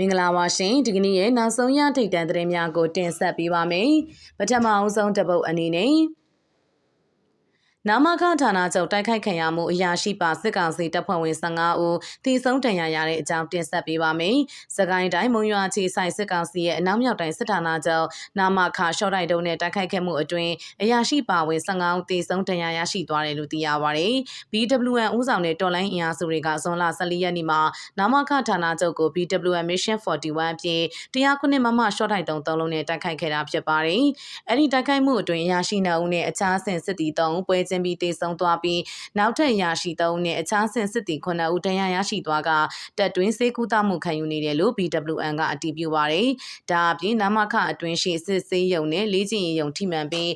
မင်္ဂလာပါရှင်ဒီကနေ့ရဲ့နောက်ဆုံးရထိတ်တန့်သတင်းများကိုတင်ဆက်ပေးပါမယ်ပထမအဆုံးတစ်ပုတ်အနေနဲ့ နာမခဌာနချုပ်တိုက်ခိုက်ခံရမှုအရာရှိပါစစ်ကောင်စီတပ်ဖွဲ့ဝင်15ဦးထိဆုံးဒဏ်ရာရတဲ့အကြောင်းတင်ဆက်ပေးပါမယ်။စကိုင်းတိုင်းမုံရွာချီဆိုင်စစ်ကောင်စီရဲ့အနောက်မြောက်တိုင်းစစ်ဌာနချုပ်နာမခရှော့တိုက်တုံးနဲ့တိုက်ခိုက်ခဲ့မှုအတွင်းအရာရှိပါဝင်15ဦးထိဆုံးဒဏ်ရာရရှိသွားတယ်လို့သိရပါတယ်။ BWN ဦးဆောင်တဲ့တော်လိုင်းအင်အားစုတွေကဇွန်လ14ရက်နေ့မှာနာမခဌာနချုပ်ကို BWN Mission 41အပြင်109မမရှော့တိုက်တုံးသုံးလုံးနဲ့တိုက်ခိုက်ခဲ့တာဖြစ်ပါတယ်။အဲ့ဒီတိုက်ခိုက်မှုအတွင်းအရာရှိ2ဦးနဲ့အခြားဆင်စစ်တီ3ဦးပွဲချင်းပြီးတေဆုံးသွားပြီးနောက်ထပ်ရရှိသုံးနဲ့အခြားဆင်စစ်တီ9ဦးတန်ရာရရှိသွားကတက်တွင်းစေကူတာမှုခံယူနေတယ်လို့ BWN ကအတည်ပြုပါတယ်။ဒါအပြင်နမခအတွင်းရှိစစ်စေးရုံနဲ့လေးကျင်ရုံထိမှန်ပြီး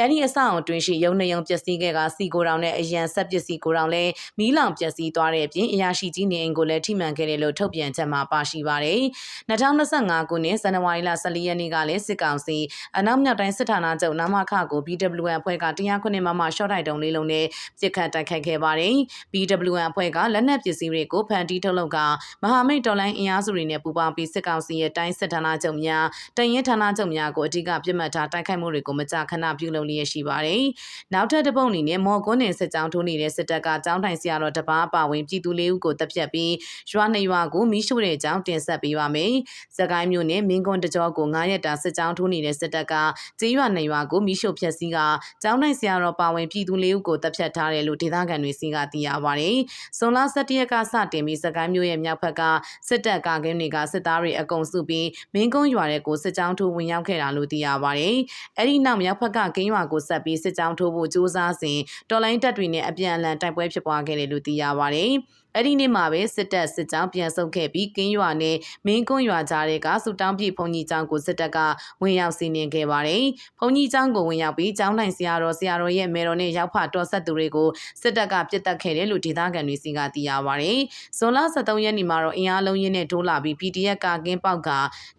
အဲ့ဒီအဆောက်အတွင်းရှိရုံနေရုံပျက်စီးခဲ့ကစီကိုတောင်နဲ့အရန်ဆက်ပစ္စည်းကိုတောင်လည်းမီးလောင်ပျက်စီးသွားတဲ့အပြင်အရာရှိကြီးနေအိမ်ကိုလည်းထိမှန်ခဲ့တယ်လို့ထုတ်ပြန်ချက်မှာပါရှိပါတယ်။2025ခုနှစ်ဇန်နဝါရီလ14ရက်နေ့ကလည်းစစ်ကောင်စီအနောက်မြောက်တိုင်းစစ်ဌာနချုပ်နာမခကို BWN အဖွဲ့က109မမရှော့တိုက်တုံးလေးလုံးနဲ့ပြစ်ခတ်တိုက်ခိုက်ခဲ့ပါတယ်။ BWN အဖွဲ့ကလက်နက်ပစ္စည်းတွေကိုဖန်တီးထုတ်လုပ်ကမဟာမိတ်တော်လိုင်းအင်အားစုတွေနဲ့ပူးပေါင်းပြီးစစ်ကောင်စီရဲ့တိုင်းစစ်ဌာနချုပ်များတရင်ဌာနချုပ်များကိုအဓိကပြစ်မှတ်ထားတိုက်ခိုက်မှုတွေကိုမကြာခဏပြုလုပ်လျက်ရှိပါတယ်။နောက်ထပ်တစ်ပုံအနေနဲ့မော်ကွန်းနယ်စစ်ကြောင်းထိုးနေတဲ့စစ်တပ်ကကြောင်းထိုင်ဆရာတော်တပားပါဝင်ပြည်သူလေးဦးကိုတပ်ဖြတ်ပြီးရွာနှစ်ရွာကိုမိရှို့တဲ့အကြောင်းတင်ဆက်ပေးပါမယ်။စကိုင်းမြို့နယ်မင်းကွန်းတကြောကို9ရက်တာစစ်ကြောင်းထိုးနေတဲ့စစ်တပ်ကကျေးရွာနှစ်ရွာကိုမိရှို့ဖျက်ဆီးကကြောင်းထိုင်ဆရာတော်ပါဝင်ပြည်သူလေးဦးကိုတပ်ဖြတ်ထားတယ်လို့ဒေသခံတွေစီကသိရပါတယ်။ဇွန်လ17ရက်ကစတင်ပြီးစကိုင်းမြို့ရဲ့မြောက်ဘက်ကစစ်တပ်ကာကင်းတွေကစစ်သားတွေအကုံစုပြီးမင်းကုန်းရွာတဲ့ကိုစစ်ကြောင်းထိုးဝင်ရောက်ခဲ့တာလို့သိရပါတယ်။အဲ့ဒီနောက်မြောက်ဘက်ကကင်းရွာကိုဆက်ပြီးစစ်ကြောင်းထိုးဖို့ကြိုးစားစဉ်တော်လိုင်းတပ်တွေနဲ့အပြန်အလှန်တိုက်ပွဲဖြစ်ပွားခဲ့တယ်လို့သိရပါတယ်။ အဲ့ဒီနေ့မှာပဲစစ်တပ်စစ်ကြောင်းပြန်ဆုတ်ခဲ့ပြီးကင်းရွာနဲ့မင်းကွန်းရွာကြားတွေကစူတောင်းပြဘုံကြီးကျောင်းကိုစစ်တပ်ကဝင်ရောက်စီးနင်းခဲ့ပါတယ်။ဘုံကြီးကျောင်းကိုဝင်ရောက်ပြီးကျောင်းထိုင်ဆရာတော်ဆရာတော်ရဲ့မေတော်နဲ့ရောက်ဖတော်ဆက်သူတွေကိုစစ်တပ်ကပြစ်တက်ခဲ့တယ်လို့ဒေသခံတွေစီကသိရပါတယ်။ဇွန်လ23ရက်နေ့မှာတော့အင်အားလုံးရင်းနဲ့တိုးလာပြီး PDF ကကင်းပေါက်က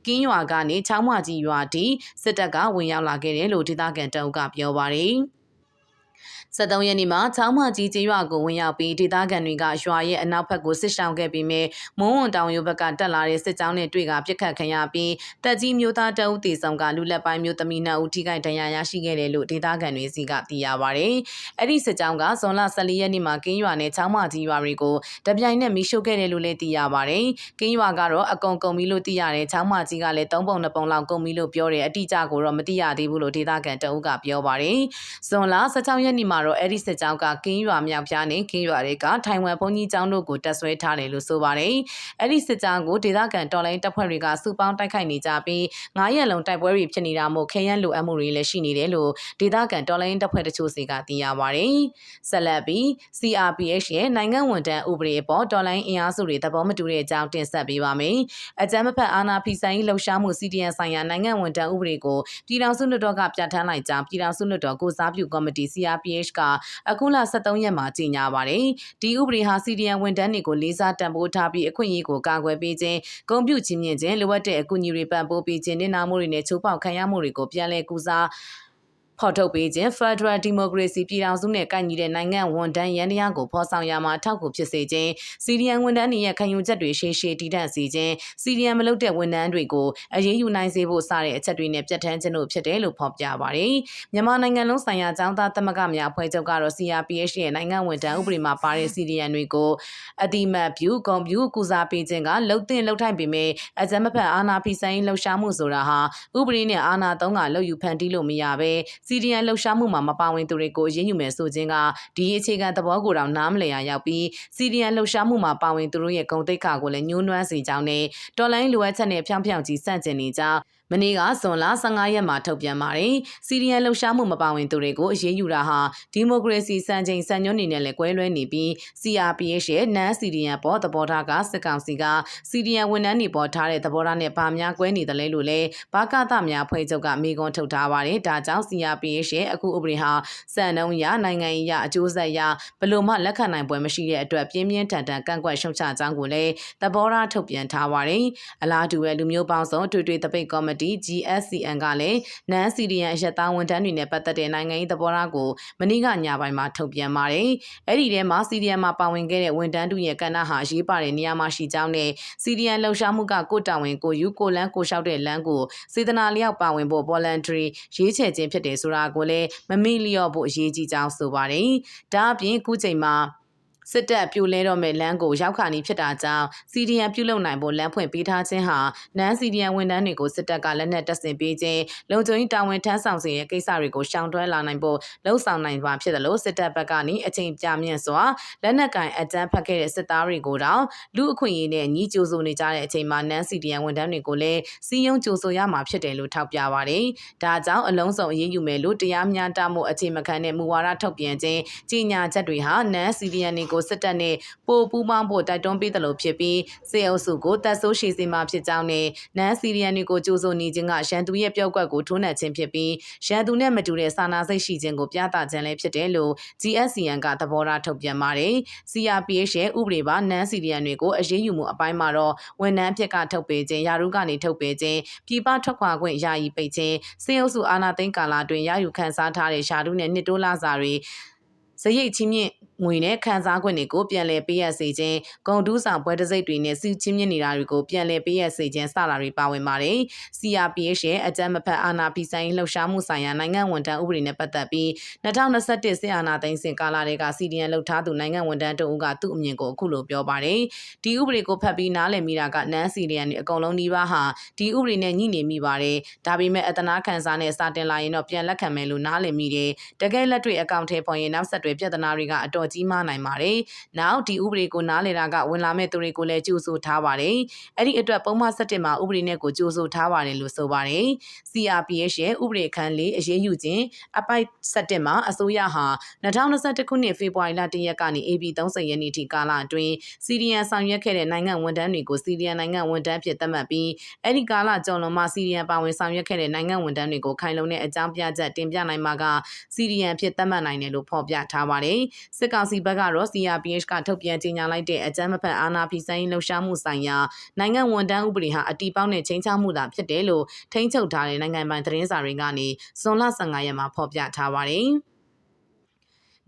ကင်းရွာကနေချောင်းမကြီးရွာထိစစ်တပ်ကဝင်ရောက်လာခဲ့တယ်လို့ဒေသခံတအုပ်ကပြောပါတယ်။ 73ရက်နေ့မှာချောင်းမကြီးကျေးရွာကိုဝင်ရောက်ပြီးဒေသခံတွေကရွာရဲ့အနောက်ဘက်ကိုစစ်ရှောင်ခဲ့ပြီးမြဲမုံဝွန်တောင်ရုပ်ဘက်ကတက်လာတဲ့စစ်ကြောင်းနဲ့တွေ့ကပြစ်ခတ်ခံရပြီးတက်ကြီးမျိုးသားတအုပ်တေဆောင်ကလူလက်ပိုင်းမျိုးသမီးနှစ်ဦးထိခိုက်ဒဏ်ရာရရှိခဲ့တယ်လို့ဒေသခံတွေစီကသိရပါဗျ။အဲ့ဒီစစ်ကြောင်းကဇွန်လ14ရက်နေ့မှာကင်းရွာနဲ့ချောင်းမကြီးရွာတွေကိုတပြိုင်နက်မီးရှို့ခဲ့တယ်လို့လည်းသိရပါတယ်။ကင်းရွာကတော့အကုန်ကုန်ပြီလို့သိရတယ်ချောင်းမကြီးကလည်း၃ပုံ၂ပုံလောက်ကုန်ပြီလို့ပြောတယ်အတိအကျကိုတော့မသိရသေးဘူးလို့ဒေသခံတအုပ်ကပြောပါတယ်။ဇွန်လ16ရက်နေ့မှာတော့အဲ့ဒီစစ်ကြောင်းကကင်းရွာမြောက်ပြားနဲ့ကင်းရွာတွေကထိုင်ဝမ်ဘုံကြီးကျောင်းတို့ကိုတက်ဆွဲထားတယ်လို့ဆိုပါတယ်။အဲ့ဒီစစ်ကြောင်းကိုဒေသခံတော်လိုင်းတပ်ဖွဲ့တွေကစုပေါင်းတိုက်ခိုက်နေကြပြီး9ရက်လုံးတိုက်ပွဲတွေဖြစ်နေတာမို့ခဲယမ်းလိုအပ်မှုတွေလည်းရှိနေတယ်လို့ဒေသခံတော်လိုင်းတပ်ဖွဲ့တချို့စီကသိရပါတယ်။ဆက်လက်ပြီး CRPH ရဲ့နိုင်ငံဝန်ထမ်းဥပဒေအပေါ်တော်လိုင်းအင်အားစုတွေသဘောမတူတဲ့အကြောင်းတင်ဆက်ပေးပါမယ်။အကြမ်းမဖက်အာဏာဖီဆိုင်လှုပ်ရှားမှု CDN ဆိုင်ရာနိုင်ငံဝန်ထမ်းဥပဒေကိုပြည်ထောင်စုလွှတ်တော်ကပြဋ္ဌာန်းလိုက်ကြောင်းပြည်ထောင်စုလွှတ်တော်ကိုစားပြုကော်မတီ CRPH ကအခုလ23ရက်မှာကြေညာပါတယ်။ဒီဥပဒေဟာစီဒီအန်ဝန်ထမ်းတွေကိုလေးစားတန်ဖိုးထားပြီးအခွင့်အရေးကိုကာကွယ်ပေးခြင်း၊ဂုဏ်ပြုခြင်းမြင့်ခြင်းလိုအပ်တဲ့အကူအညီတွေပံ့ပိုးပေးခြင်းနဲ့နာမှုတွေနဲ့ချိုးဖောက်ခံရမှုတွေကိုပြန်လည်ကူစား ဖော်ထုတ်ပေးခြင်း Federal Democracy ပြည်ထောင်စုနဲ့ကိုင်ညီတဲ့နိုင်ငံဝန်ထမ်းရန်တရားကိုဖော်ဆောင်ရမှာထောက်ကူဖြစ်စေခြင်းစီရီယန်ဝန်ထမ်းတွေရဲ့ခံယူချက်တွေရှေ့ရှေ့တည်တံ့စေခြင်းစီရီယန်မလုပ်တဲ့ဝန်ထမ်းတွေကိုအရေးယူနိုင်စေဖို့စတဲ့အချက်တွေနဲ့ပြဋ္ဌာန်းခြင်းတို့ဖြစ်တယ်လို့ဖော်ပြပါတယ်။မြန်မာနိုင်ငံလုံးဆိုင်ရာចောင်းသားသမဂ္ဂများအဖွဲ့ချုပ်ကတော့ CRPH ရဲ့နိုင်ငံဝန်ထမ်းဥပဒေမှာပါတဲ့စီရီယန်တွေကိုအတိမတ်ပြုကွန်ပျူကူစားပေးခြင်းကလှုပ်တင်လှုပ်ထိုက်ပေမဲ့အကြမ်းမဖက်အာဏာဖီဆိုင်လှုပ်ရှားမှုဆိုတာဟာဥပဒေနဲ့အာဏာသုံးကလှုပ်ယူဖန်တီးလို့မရဘဲစီဒီအန်လှုပ်ရှားမှုမှာမပါဝင်သူတွေကိုရင်းယူမယ်ဆိုခြင်းကဒီအခြေခံသဘောကိုတော့နားမလည်ရရောက်ပြီးစီဒီအန်လှုပ်ရှားမှုမှာပါဝင်သူတို့ရဲ့ဂုဏ်သိက္ခာကိုလည်းညှိုးနွမ်းစေကြောင်းနဲ့တော်လိုင်းလိုအပ်ချက်နဲ့ဖြောင်းဖြောင်းကြီးစန့်ကျင်နေကြောင်း မနေ့ကဇွန်လ15ရက်မှာထုတ်ပြန်ပါတယ်။စီရီယန်လှုပ်ရှားမှုမပါဝင်သူတွေကိုအရေးယူတာဟာဒီမိုကရေစီစံချိန်စံညွှန်းနေနဲ့လည်းကွဲလွဲနေပြီး CRPH ရဲ့နန်းစီရီယန်ပေါ်သဘောထားကစစ်ကောင်စီကစီရီယန်ဝန်ထမ်းတွေပေါ်ထားတဲ့သဘောထားနဲ့ဗာများကွဲနေတယ်လဲလို့လည်းဘာကသများဖွဲ့ချုပ်ကမိကွန်းထုတ်ထားပါတယ်။ဒါကြောင့် CRPH ရဲ့အခုဥပဒေဟာစံနှုန်းရနိုင်ငံရေးရအကျိုးဆက်ရဘလို့မှလက်ခံနိုင်ပွဲမရှိတဲ့အတွက်ပြင်းပြင်းထန်ထန်ကန့်ကွက်ရှုံချကြောင်းကိုလည်းသဘောထားထုတ်ပြန်ထားပါတယ်။အလားတူပဲလူမျိုးပေါင်းစုံထွေထွေတပိတ်ကော်မတီ GSCN ကလည်းနန်စီဒီယန်အရက်သားဝန်ထမ်းတွေနဲ့ပတ်သက်တဲ့နိုင်ငံရေးသဘောထားကိုမနေ့ကညပိုင်းမှာထုတ်ပြန်ပါတယ်။အဲ့ဒီထဲမှာစီဒီယန်မှာပါဝင်ခဲ့တဲ့ဝန်ထမ်းတို့ရဲ့ကဏ္ဍဟာအရေးပါတဲ့နေရာမှာရှိကြောင်းနဲ့စီဒီယန်လှုပ်ရှားမှုကကိုယ်တာဝန်ကိုယူကိုလန်းကိုလျှောက်တဲ့လမ်းကိုစေတနာလျောက်ပါဝင်ဖို့ voluntary ရေးချယ်ခြင်းဖြစ်တယ်ဆိုတာကိုလည်းမမေ့လျော့ဖို့အရေးကြီးကြောင်းဆိုပါတယ်။ဒါအပြင်အခုချိန်မှာ စစ်တပ်ပြိုလဲတော့မဲ့လမ်းကိုရောက်ခါနီဖြစ်တာကြောင့်စီဒီယန်ပြုလုပ်နိုင်ဖို့လမ်းဖွင့်ပေးထားခြင်းဟာနန်းစီဒီယန်ဝန်ထမ်းတွေကိုစစ်တပ်ကလက်နက်တပ်ဆင်ပေးခြင်းလုံခြုံရေးတာဝန်ထမ်းဆောင်စေတဲ့ကိစ္စတွေကိုရှောင်တွဲလာနိုင်ဖို့လှုံ့ဆော်နိုင်ပါဖြစ်တယ်လို့စစ်တပ်ဘက်ကနေအချိန်ပြမြင့်စွာလက်နက်ကင်အကြမ်းဖက်ခဲ့တဲ့စစ်သားတွေကိုတောင်လူအခွင့်အရေးနဲ့ညီကြိုးဆိုနေကြတဲ့အချိန်မှာနန်းစီဒီယန်ဝန်ထမ်းတွေကိုလည်းစီယုံကြိုးဆိုရမှာဖြစ်တယ်လို့ထောက်ပြပါတယ်။ဒါကြောင့်အလုံးစုံအရေးယူမယ်လို့တရားမျှတမှုအခြေမခံတဲ့မူဝါဒထုတ်ပြန်ခြင်းကြီးညာချက်တွေဟာနန်းစီဒီယန်တွေကိုစစ်တပ်နဲ့ပိုပူးပေါင်းဖို့တိုက်တွန်းပေးတယ်လို့ဖြစ်ပြီးစေအုပ်စုကိုတပ်ဆိုးရှိစေမှာဖြစ်ကြောင်းနဲ့နန်းစီရီယန်တွေကိုကြိုးစိုးနေခြင်းကရန်သူရဲ့ပြောက်ကွက်ကိုထိုးနှက်ခြင်းဖြစ်ပြီးရန်သူနဲ့မတူတဲ့စာနာစိတ်ရှိခြင်းကိုပြသခြင်းလည်းဖြစ်တယ်လို့ GSCN ကသဘောထားထုတ်ပြန်ပါတယ်။ CRPH ရဲ့ဥပဒေပါနန်းစီရီယန်တွေကိုအရေးယူမှုအပိုင်းမှာတော့ဝန်ထမ်းဖြစ်ကထုတ်ပေးခြင်းယာရုကနေထုတ်ပေးခြင်းပြည်ပထွက်ခွာခွင့်ယာယီပိတ်ခြင်းစေအုပ်စုအာဏာသိမ်းကာလအတွင်းရယူခန်းစားထားတဲ့ရှာတုနဲ့နှစ်တိုးလာစာတွေစရိတ်ချင်းမြင့် ငွေနဲ့ခံစားခွင့်တွေကိုပြန်လည်ပေးရစေခြင်းဂုံတူးဆောင်ပွဲတစိတ်တွေနဲ့စီချင်းမြင့်နေတာတွေကိုပြန်လည်ပေးရစေခြင်းစတာတွေပါဝင်ပါတယ်။ CRPH ရဲ့အကြမ်းမဖက်အာဏာဖီဆိုင်လှုပ်ရှားမှုဆိုင်ရာနိုင်ငံဝန်ထမ်းဥပဒေနဲ့ပတ်သက်ပြီး2021စစ်အာဏာသိမ်းစဉ်ကာလတွေက CDN လှုပ်ထားသူနိုင်ငံဝန်ထမ်းတို့ကသူ့အမြင်ကိုအခုလိုပြောပါတယ်။ဒီဥပဒေကိုဖတ်ပြီးနားလည်မိတာကနန်း CDN တွေအကုန်လုံးနှီးပါးဟာဒီဥပဒေနဲ့ညှိနေမိပါတယ်။ဒါပေမဲ့အတနာခံစားနဲ့စာတင်လာရင်တော့ပြန်လက်ခံမယ်လို့နားလည်မိတယ်။တကယ်လက်တွေ့အကောင့်ထဲပေါ်ရင်နောက်ဆက်တွဲပြဿနာတွေက အတော်ကြီးမားနိုင်ပါတယ်။နောက်ဒီဥပဒေကိုနားလည်တာကဝင်လာမဲ့သူတွေကိုလည်းကြိုးဆိုထားပါတယ်။အဲ့ဒီအတွက်ပုံမှန်7မှာဥပဒေနဲ့ကိုကြိုးဆိုထားပါတယ်လို့ဆိုပါတယ်။ CRPH ရဲ့ဥပဒေခန်းလေးအရေးယူခြင်းအပိုက်7မှာအစိုးရဟာ2021ခုနှစ်ဖေဖော်ဝါရီလ1ရက်ကနေ AB 30ရက်နေ့ထိကာလအတွင်းစီရီယန်ဆောင်ရွက်ခဲ့တဲ့နိုင်ငံဝန်ထမ်းတွေကိုစီရီယန်နိုင်ငံဝန်ထမ်းဖြစ်သတ်မှတ်ပြီးအဲ့ဒီကာလကျော်လွန်မှစီရီယန်ပါဝင်ဆောင်ရွက်ခဲ့တဲ့နိုင်ငံဝန်ထမ်းတွေကိုခိုင်လုံတဲ့အကြောင်းပြချက်တင်ပြနိုင်မှာကစီရီယန်ဖြစ်သတ်မှတ်နိုင်တယ်လို့ဖော်ပြထားပါတယ်။စစ်ကောင်စီဘက်ကတော့ CRPH ကထုတ်ပြန်ကြေညာလိုက်တဲ့အကြမ်းမဖက်အာဏာဖီဆိုင်လှုပ်ရှားမှုဆိုင်ရာနိုင်ငံဝန်ထမ်းဥပဒေဟာအတီးပေါင်းတဲ့ချင်းချမှုသာဖြစ်တယ်လို့ထိန်းချုပ်ထားတဲ့နိုင်ငံပိုင်သတင်းစာတွေကနေဇွန်လ15ရက်မှာဖော်ပြထားပါတယ်။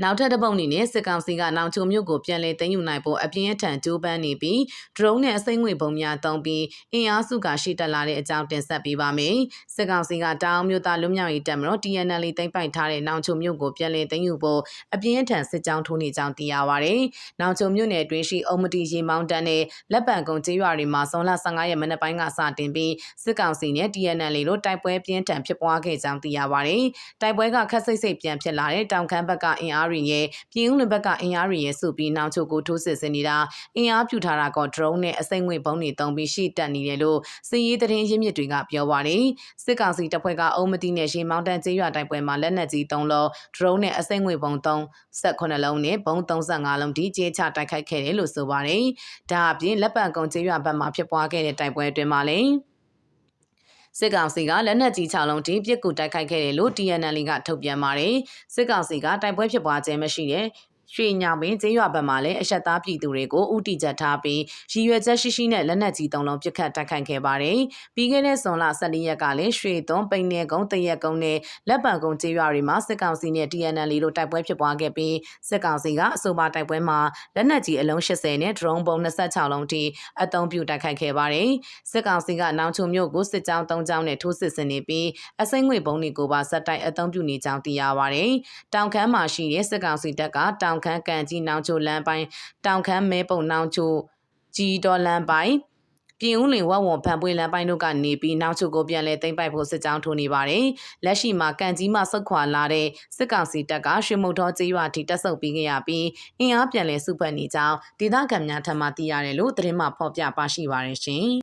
နောက်ထပ်တစ်ပုတ်အနေနဲ့စစ်ကောင်စီကနောင်ချုံမြို့ကိုပြန်လည်သိမ်းယူနိုင်ဖို့အပြင်းအထန်ကြိုးပမ်းနေပြီး drone နဲ့အစိမ့်ငွေပုံများသုံးပြီးအင်အားစုကရှိတက်လာတဲ့အကြောင်းတင်ဆက်ပေးပါမယ်။စစ်ကောင်စီကတောင်မြို့သားလူမျိုးရေးတပ်မတော် TNL သိမ်းပိုက်ထားတဲ့နောင်ချုံမြို့ကိုပြန်လည်သိမ်းယူဖို့အပြင်းအထန်စစ်ကြောင်းထိုးနေကြောင်းသိရပါဗျ။နောင်ချုံမြို့နယ်အတွင်းရှိအုံမတီရေမောင်းတန်းနဲ့လက်ပံကုန်းကျေးရွာတွေမှာဇွန်လ15ရက်မနက်ပိုင်းကစတင်ပြီးစစ်ကောင်စီနဲ့ TNL တို့တိုက်ပွဲပြင်းထန်ဖြစ်ပွားခဲ့ကြောင်းသိရပါဗျ။တိုက်ပွဲကခက်စိတ်စိတ်ပြန်ဖြစ်လာတဲ့တောင်ခမ်းဘက်ကအင်အားတွေရဲ့ပြည်ဦးလွင်ဘက်ကအင်အားတွေရဲ့စုပြီးနောက်ချုပ်ကိုထိုးစစ်ဆင်နေတာအင်အားပြူထားတာက drone နဲ့အစိမ့်ငွေဘုံတွေတုံးပြီးရှိတက်နေတယ်လို့စစ်ရေးသတင်းရင်းမြစ်တွေကပြောပါတယ်စစ်ကောင်စီတပ်ဖွဲ့ကအုံမတိနဲ့ရေမောင်းတန်းကျေးရွာတိုက်ပွဲမှာလက်နက်ကြီး3လုံး drone နဲ့အစိမ့်ငွေဘုံ3 18လုံးနဲ့ဘုံ35လုံးဒီကျေးချတိုက်ခိုက်ခဲ့တယ်လို့ဆိုပါတယ်ဒါအပြင်လက်ပံကုန်းကျေးရွာဘက်မှာဖြစ်ပွားခဲ့တဲ့တိုက်ပွဲအတွင်းမှာလည်း စစ်ကောင်စီကလက်နက်ကြီး6လုံးတင်းပစ်ကူတိုက်ခိုက်ခဲ့တယ်လို့ TNL ကထုတ်ပြန်ပါတယ်စစ်ကောင်စီကတိုက်ပွဲဖြစ်ပွားခြင်းမရှိတဲ့ ရွှေညောင်ပင်ကျေးရွာဘက်မှလည်းအဆက်သားပြည်သူတွေကိုဥတီချက်ထားပြီးရည်ရွယ်ချက်ရှိရှိနဲ့လက်နက်ကြီးသုံးလုံးပစ်ခတ်တိုက်ခိုက်ခဲ့ပါတယ်။ပြီးခဲ့တဲ့ဇွန်လ14ရက်ကလည်းရွှေသွန်းပိန်နယ်ကုန်းတရက်ကုန်းနဲ့လက်ပံကုန်းကျေးရွာတွေမှာစစ်ကောင်စီနဲ့ TNL တို့တိုက်ပွဲဖြစ်ပွားခဲ့ပြီးစစ်ကောင်စီကအဆိုပါတိုက်ပွဲမှာလက်နက်ကြီးအလုံး80နဲ့ drone ပုံ26လုံးထိအသုံးပြုတိုက်ခိုက်ခဲ့ပါတယ်။စစ်ကောင်စီကနောင်ချုံမြို့ကိုစစ်ကြောင်း3ကြောင်းနဲ့ထိုးစစ်ဆင်နေပြီးအစိမ့်ငွေပုံတွေကိုပါဆက်တိုက်အသုံးပြုနေကြောင်းသိရပါတယ်။တောင်ခမ်းမှာရှိတဲ့စစ်ကောင်စီတပ်ကတောင်ခမ်းကန်ကြီးနောင်ချိုလမ်းပိုင်းတောင်ခမ်းမဲပုံနောင်ချိုကြီးတော်လမ်းပိုင်းပြင်ဦးလင်ဝဝွန်ဖန်ပွေလမ်းပိုင်းတို့ကနေပြီးနောက်ချုပ်ကိုပြန်လဲသိမ့်ပိုက်ဖို့စစ်ကြောင်းထိုးနေပါတယ်။လက်ရှိမှာကန်ကြီးမှဆုတ်ခွာလာတဲ့စစ်ကောင်စီတပ်ကရွှေမုတ်တော်ကျေးရွာထိတက်ဆုပ်ပြီးခဲ့ရပြီးအင်အားပြန်လဲစုဖွဲ့နေကြောင်းဒေသခံများထံမှသိရတယ်လို့သတင်းမှဖော်ပြပါရှိပါတယ်ရှင်